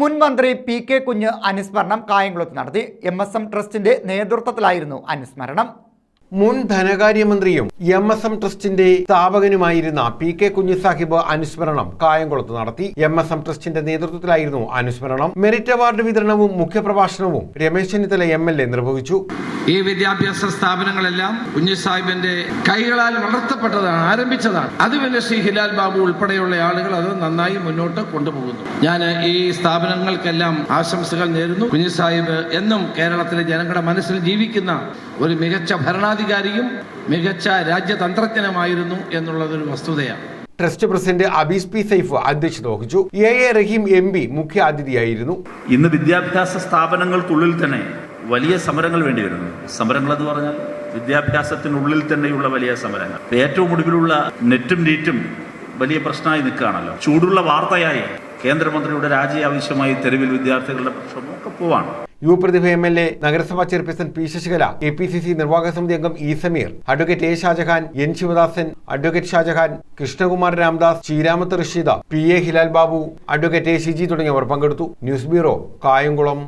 മുൻ മന്ത്രി P K കുഞ്ഞ് അനുസ്മരണം കായംകുളത്ത് നടത്തി. എം എസ് എം ട്രസ്റ്റിന്റെ നേതൃത്വത്തിലായിരുന്നു അനുസ്മരണം. മുൻ ധനകാര്യമന്ത്രിയും എം എസ് എം ട്രസ്റ്റിന്റെ സ്ഥാപകനുമായിരുന്ന പി കെ കുഞ്ഞുസാഹിബ് അനുസ്മരണം കായംകുളത്ത് നടത്തി. എം എസ് എം ട്രസ്റ്റിന്റെ നേതൃത്വത്തിലായിരുന്നു അനുസ്മരണം. മെറിറ്റ് അവാർഡ് വിതരണവും മുഖ്യപ്രഭാഷണവും Ramesh Chennithala M L A നിർവഹിച്ചു. ഈ വിദ്യാഭ്യാസ സ്ഥാപനങ്ങളെല്ലാം കുഞ്ഞുസാഹിബിന്റെ കൈകളാൽ വളർത്തപ്പെട്ടതാണ് ആരംഭിച്ചതാണ്. അത് പിന്നെ ശ്രീ ഹിലാൽ ബാബു ഉൾപ്പെടെയുള്ള ആളുകൾ അത് നന്നായി മുന്നോട്ട് കൊണ്ടുപോകുന്നു. ഞാൻ ഈ സ്ഥാപനങ്ങൾക്കെല്ലാം ആശംസകൾ നേരുന്നു. കുഞ്ഞുസാഹിബ് എന്നും കേരളത്തിലെ ജനങ്ങളുടെ മനസ്സിൽ ജീവിക്കുന്ന ഒരു മികച്ച ഭരണാധികാരിയും മികച്ച രാജ്യതന്ത്രജ്ഞനുമായിരുന്നു എന്നുള്ളതൊരു വസ്തുതയാണ്. Trust president Abees P Saif അധ്യക്ഷത വഹിച്ചു. A A Rahim M P മുഖ്യ അതിഥിയായിരുന്നു. ഇന്ന് വിദ്യാഭ്യാസ സ്ഥാപനങ്ങൾക്കുള്ളിൽ തന്നെ വലിയ സമരങ്ങൾ വേണ്ടി വരുന്നു. സമരങ്ങൾ എന്ന് പറഞ്ഞാൽ വിദ്യാഭ്യാസത്തിനുള്ളിൽ തന്നെയുള്ള വലിയ സമരങ്ങൾ. ഏറ്റവും ഒടുവിലുള്ള നെറ്റും നീറ്റും വലിയ പ്രശ്നമായി നിൽക്കുകയാണല്ലോ. ചൂടുള്ള വാർത്തയായി കേന്ദ്രമന്ത്രിയുടെ രാജി ആവശ്യമായി തെരുവിൽ വിദ്യാർത്ഥികളുടെ ഒക്കെ പോവാണ്. U Prathibha M L A നഗരസഭാ chairperson P Sasikala A P C C നിർവാഹക സമിതി അംഗം E Sameer advocate A Shajahan N Sivadasan advocate Shajahan Krishnakumar Ramdas Cheeramath Rasheeda P A Hilal Babu advocate A Shiji തുടങ്ങിയവർ പങ്കെടുത്തു. News bureau Kayamkulam.